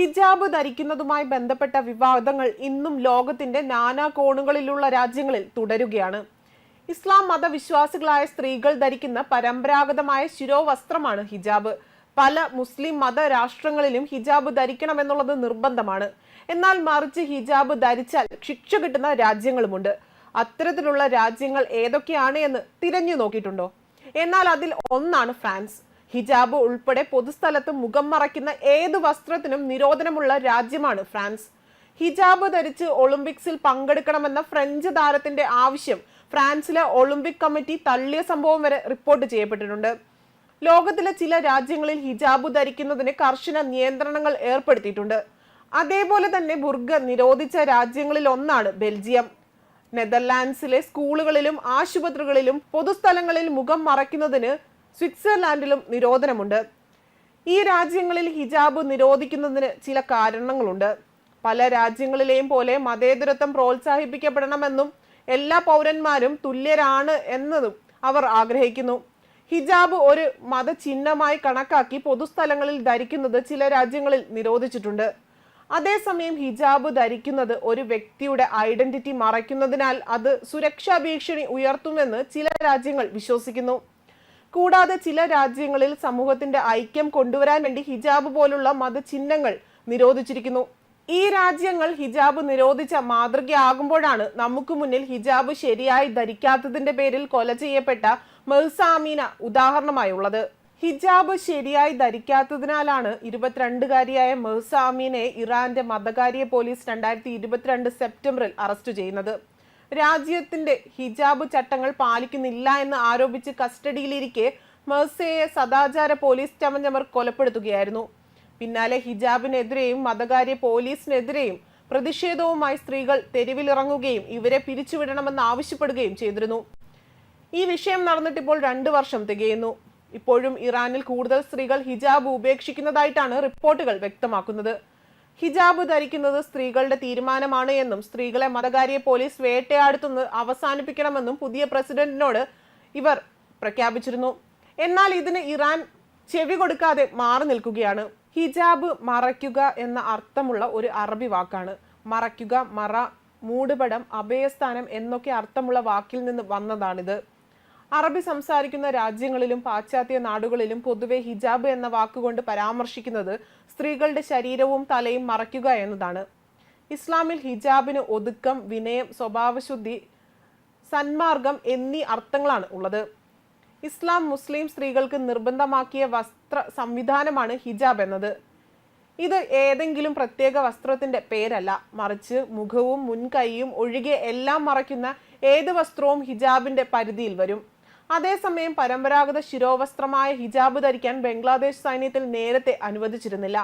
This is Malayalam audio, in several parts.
ഹിജാബ് ധരിക്കുന്നതുമായി ബന്ധപ്പെട്ട വിവാദങ്ങൾ ഇന്നും ലോകത്തിന്റെ നാനാ കോണുകളിലുള്ള രാജ്യങ്ങളിൽ തുടരുകയാണ്. ഇസ്ലാം മതവിശ്വാസികളായ സ്ത്രീകൾ ധരിക്കുന്ന പരമ്പരാഗതമായ ശിരോവസ്ത്രമാണ് ഹിജാബ്. പല മുസ്ലിം മത രാഷ്ട്രങ്ങളിലും ഹിജാബ് ധരിക്കണമെന്നുള്ളത് നിർബന്ധമാണ്. എന്നാൽ മറിച്ച് ഹിജാബ് ധരിച്ചാൽ ശിക്ഷ കിട്ടുന്ന രാജ്യങ്ങളുമുണ്ട്. അത്തരത്തിലുള്ള രാജ്യങ്ങൾ ഏതൊക്കെയാണ് എന്ന് തിരഞ്ഞു നോക്കിയിട്ടുണ്ടോ? എന്നാൽ അതിൽ ഒന്നാണ് ഫ്രാൻസ്. ഹിജാബ് ഉൾപ്പെടെ പൊതുസ്ഥലത്ത് മുഖം മറയ്ക്കുന്ന ഏത് വസ്ത്രത്തിനും നിരോധനമുള്ള രാജ്യമാണ് ഫ്രാൻസ്. ഹിജാബ് ധരിച്ച് ഒളിമ്പിക്സിൽ പങ്കെടുക്കണമെന്ന ഫ്രഞ്ച് താരത്തിന്റെ ആവശ്യം ഫ്രാൻസിലെ ഒളിമ്പിക് കമ്മിറ്റി തള്ളിയ സംഭവം വരെ റിപ്പോർട്ട് ചെയ്യപ്പെട്ടിട്ടുണ്ട്. ലോകത്തിലെ ചില രാജ്യങ്ങളിൽ ഹിജാബ് ധരിക്കുന്നതിന് കർശന നിയന്ത്രണങ്ങൾ ഏർപ്പെടുത്തിയിട്ടുണ്ട്. അതേപോലെ തന്നെ ബുർഗ നിരോധിച്ച രാജ്യങ്ങളിൽ ഒന്നാണ് ബെൽജിയം. നെതർലാൻഡ്സിലെ സ്കൂളുകളിലും ആശുപത്രികളിലും പൊതുസ്ഥലങ്ങളിൽ മുഖം മറയ്ക്കുന്നതിന് സ്വിറ്റ്സർലാൻഡിലും നിരോധനമുണ്ട്. ഈ രാജ്യങ്ങളിൽ ഹിജാബ് നിരോധിക്കുന്നതിന് ചില കാരണങ്ങളുണ്ട്. പല രാജ്യങ്ങളിലെയും പോലെ മതേതരത്വം പ്രോത്സാഹിപ്പിക്കപ്പെടണമെന്നും എല്ലാ പൗരന്മാരും തുല്യരാണ് എന്നതും അവർ ആഗ്രഹിക്കുന്നു. ഹിജാബ് ഒരു മതചിഹ്നമായി കണക്കാക്കി പൊതുസ്ഥലങ്ങളിൽ ധരിക്കുന്നത് ചില രാജ്യങ്ങളിൽ നിരോധിച്ചിട്ടുണ്ട്. അതേസമയം ഹിജാബ് ധരിക്കുന്നത് ഒരു വ്യക്തിയുടെ ഐഡന്റിറ്റി മറയ്ക്കുന്നതിനാൽ അത് സുരക്ഷാ ഭീഷണി ഉയർത്തുമെന്ന് ചില രാജ്യങ്ങൾ വിശ്വസിക്കുന്നു. കൂടാതെ ചില രാജ്യങ്ങളിൽ സമൂഹത്തിന്റെ ഐക്യം കൊണ്ടുവരാൻ വേണ്ടി ഹിജാബ് പോലുള്ള മതചിഹ്നങ്ങൾ നിരോധിച്ചിരിക്കുന്നു. ഈ രാജ്യങ്ങൾ ഹിജാബ് നിരോധിച്ച മാതൃകയാകുമ്പോഴാണ് നമുക്ക് മുന്നിൽ ഹിജാബ് ശരിയായി ധരിക്കാത്തതിന്റെ പേരിൽ കൊല ചെയ്യപ്പെട്ട മെഹ്സാമീന ഉദാഹരണമായുള്ളത്. ഹിജാബ് ശരിയായി ധരിക്കാത്തതിനാലാണ് ഇരുപത്തിരണ്ടുകാരിയായ മെഹ്സാമീനെ ഇറാന്റെ മതകാര്യ പോലീസ് രണ്ടായിരത്തി ഇരുപത്തിരണ്ട് സെപ്റ്റംബറിൽ അറസ്റ്റ് ചെയ്യുന്നത്. രാജ്യത്തിന്റെ ഹിജാബ് ചട്ടങ്ങൾ പാലിക്കുന്നില്ല എന്ന് ആരോപിച്ച് കസ്റ്റഡിയിലിരിക്കെ മെഴ്സയെ സദാചാര പോലീസ് ചമഞ്ഞവർ കൊലപ്പെടുത്തുകയായിരുന്നു. പിന്നാലെ ഹിജാബിനെതിരെയും മതകാര്യ പോലീസിനെതിരെയും പ്രതിഷേധവുമായി സ്ത്രീകൾ തെരുവിലിറങ്ങുകയും ഇവരെ പിരിച്ചുവിടണമെന്ന് ആവശ്യപ്പെടുകയും ചെയ്തിരുന്നു. ഈ വിഷയം നടന്നിട്ടിപ്പോൾ രണ്ടു വർഷം തികയുന്നു. ഇപ്പോഴും ഇറാനിൽ കൂടുതൽ സ്ത്രീകൾ ഹിജാബ് ഉപേക്ഷിക്കുന്നതായിട്ടാണ് റിപ്പോർട്ടുകൾ വ്യക്തമാക്കുന്നത്. ഹിജാബ് ധരിക്കുന്നത് സ്ത്രീകളുടെ തീരുമാനമാണ് എന്നും സ്ത്രീകളെ മതകാരിയെ പോലീസ് വേട്ടയാടുത്തുന്നത് അവസാനിപ്പിക്കണമെന്നും പുതിയ പ്രസിഡന്റിനോട് ഇവർ പ്രഖ്യാപിച്ചിരുന്നു. എന്നാൽ ഇതിന് ഇറാൻ ചെവി കൊടുക്കാതെ മാറി നിൽക്കുകയാണ്. ഹിജാബ് മറയ്ക്കുക എന്ന അർത്ഥമുള്ള ഒരു അറബി വാക്കാണ്. മറയ്ക്കുക മറ മൂടുപടം അഭയസ്ഥാനം എന്നൊക്കെ അർത്ഥമുള്ള വാക്കിൽ നിന്ന് വന്നതാണിത്. അറബി സംസാരിക്കുന്ന രാജ്യങ്ങളിലും പാശ്ചാത്യ നാടുകളിലും പൊതുവെ ഹിജാബ് എന്ന വാക്കുകൊണ്ട് പരാമർശിക്കുന്നത് സ്ത്രീകളുടെ ശരീരവും തലയും മറയ്ക്കുക എന്നതാണ്. ഇസ്ലാമിൽ ഹിജാബിന് ഒതുക്കം വിനയം സ്വഭാവശുദ്ധി സന്മാർഗം എന്നീ അർത്ഥങ്ങളാണ് ഉള്ളത്. ഇസ്ലാം മുസ്ലിം സ്ത്രീകൾക്ക് നിർബന്ധമാക്കിയ വസ്ത്ര സംവിധാനമാണ് ഹിജാബ് എന്നത്. ഇത് ഏതെങ്കിലും പ്രത്യേക വസ്ത്രത്തിന്റെ പേരല്ല. മറിച്ച് മുഖവും മുൻകൈയും ഒഴികെ എല്ലാം മറയ്ക്കുന്ന ഏത് വസ്ത്രവും ഹിജാബിന്റെ പരിധിയിൽ വരും. അതേസമയം പരമ്പരാഗത ശിരോവസ്ത്രമായ ഹിജാബ് ധരിക്കാൻ ബംഗ്ലാദേശ് സൈന്യത്തിൽ നേരത്തെ അനുവദിച്ചിരുന്നില്ല.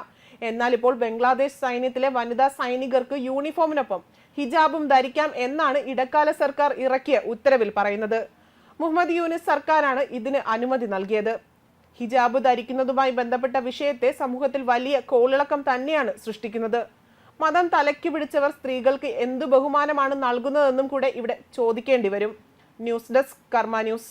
എന്നാൽ ഇപ്പോൾ ബംഗ്ലാദേശ് സൈന്യത്തിലെ വനിതാ സൈനികർക്ക് യൂണിഫോമിനൊപ്പം ഹിജാബും ധരിക്കാം എന്നാണ് ഇടക്കാല സർക്കാർ ഇറക്കിയ ഉത്തരവിൽ പറയുന്നത്. മുഹമ്മദ് യൂനിസ് സർക്കാരാണ് ഇതിന് അനുമതി നൽകിയത്. ഹിജാബ് ധരിക്കുന്നതുമായി ബന്ധപ്പെട്ട വിഷയത്തെ സമൂഹത്തിൽ വലിയ കോളിളക്കം തന്നെയാണ് സൃഷ്ടിക്കുന്നത്. മതം തലയ്ക്ക് പിടിച്ചവർ സ്ത്രീകൾക്ക് എന്തു ബഹുമാനമാണ് നൽകുന്നതെന്നും കൂടെ ഇവിടെ ചോദിക്കേണ്ടി വരും. News desk Karma news.